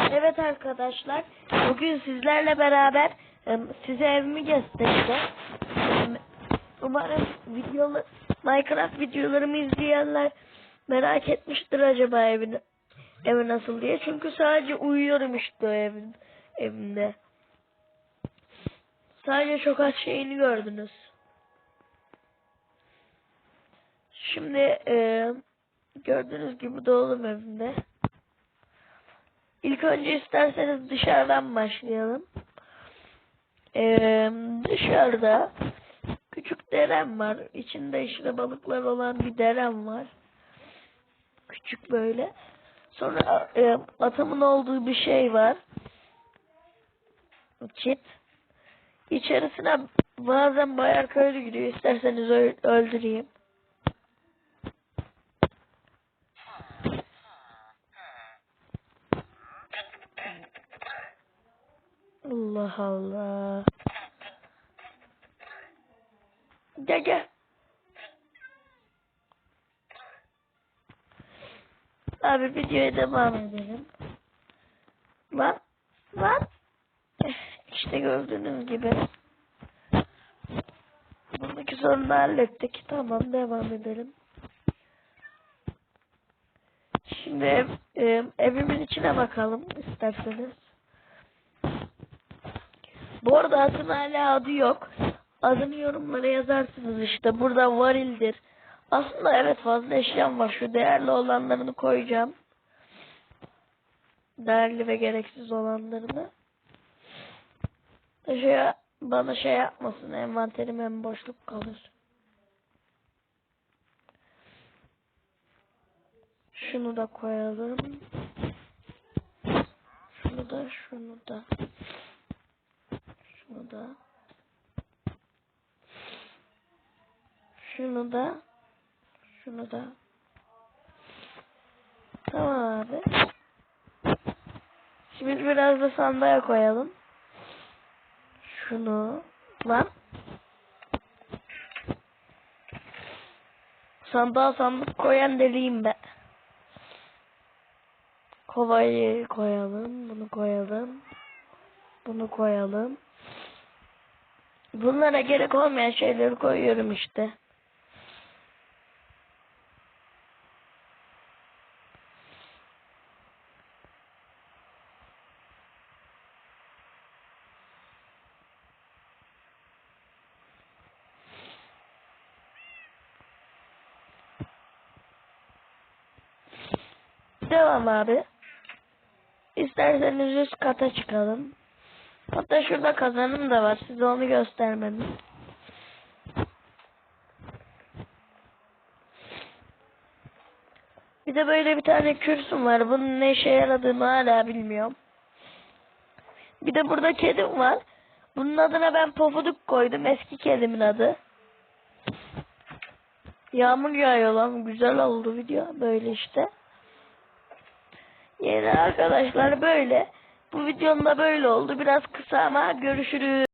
Evet arkadaşlar, bugün sizlerle beraber size evimi göstereceğim. Umarım videolu Minecraft videolarımı izleyenler merak etmiştir acaba evini, evi nasıl diye. Çünkü sadece uyuyorum işte evin, evimde. Sadece çok az şeyini gördünüz. Şimdi e, gördüğünüz gibi doğdum evimde. İlk önce isterseniz dışarıdan başlayalım. Ee, dışarıda küçük derem var. İçinde işte balıklar olan bir derem var. Küçük böyle. Sonra e, atımın olduğu bir şey var. Çit. İçerisine bazen bayağı köylü giriyor. İsterseniz öldüreyim. Allah Allah. Gel gel. Abi videoya devam edelim. Lan. Lan. İşte gördüğünüz gibi. Buradaki sorunu hallettik. Tamam devam edelim. Şimdi ev, e, evimin içine bakalım isterseniz. Bu arada atın hala adı yok. Adını yorumlara yazarsınız işte. Burada varildir. Aslında evet fazla eşyam var. Şu değerli olanlarını koyacağım. Değerli ve gereksiz olanlarını. Şey, bana şey yapmasın. Envanterim hem boşluk kalır. Şunu da koyalım. Şunu da şunu da. Da. Şunu da. Şunu da. Tamam abi. Şimdi biraz da sandığa koyalım. Şunu. Lan. Sandığa sandık koyan deliyim ben. Kovayı koyalım. Bunu koyalım. Bunu koyalım. Bunlara gerek olmayan şeyleri koyuyorum işte. Devam abi. İsterseniz üst kata çıkalım. Hatta şurada kazanım da var. Size onu göstermedim. Bir de böyle bir tane kürsüm var. Bunun ne işe yaradığını hala bilmiyorum. Bir de burada kedim var. Bunun adına ben pofuduk koydum. Eski kedimin adı. Yağmur yağıyor lan. Güzel oldu video. Böyle işte. Yeni arkadaşlar böyle. Bu videom da böyle oldu. Biraz kısa ama görüşürüz.